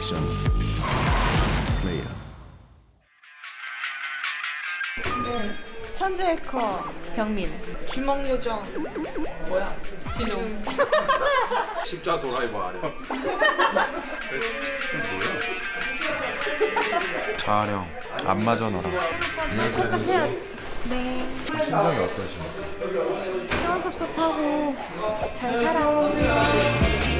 액션 플레이어 천재 해커 병민 주먹 요정 뭐야? 진웅 십자 도라이버 아래. 자아령 안 맞아 너랑 네. 심정이 어떠신가요? 시원섭섭하고 잘 살아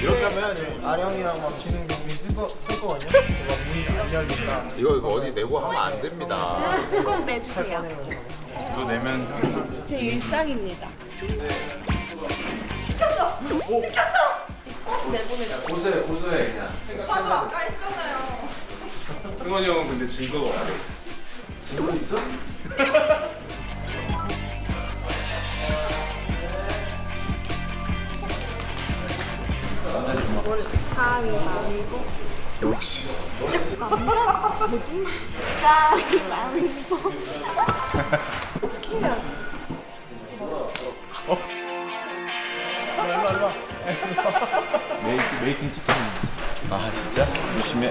이렇게 하면. 아령이랑 막 지능 경비 쓸거 쓸거거든요. 막 문이 안 열린다. 이거 이거 어디 내고 하면 안 됩니다. 꼭 내주세요 또 내면 제 일상입니다 고소해 고소해 그냥. 오빠도 아까 했잖아요 승원이 형은 근데 증거가 없어 지금 있어? 가위바위보 역시. 진짜 남자가 거짓말 가위바위보 메이킹, 메이킹 찍히는 아 진짜? 열심히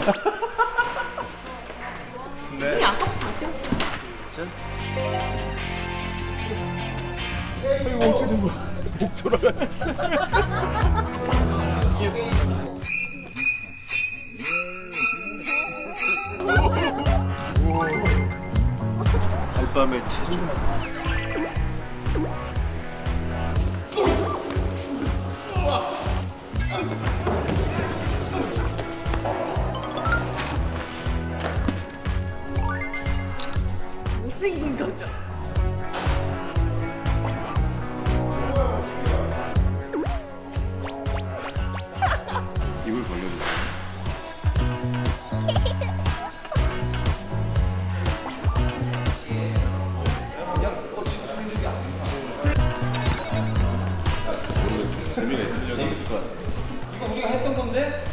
해이 아까부터 다 찍었어 알밤의 체조. 못생긴 거죠 입을 벌려주세요. 재미가 있을 것 같아. 이거 우리가 했던 건데?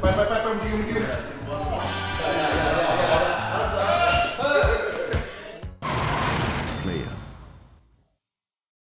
빨빨빨빨 움직여 움직여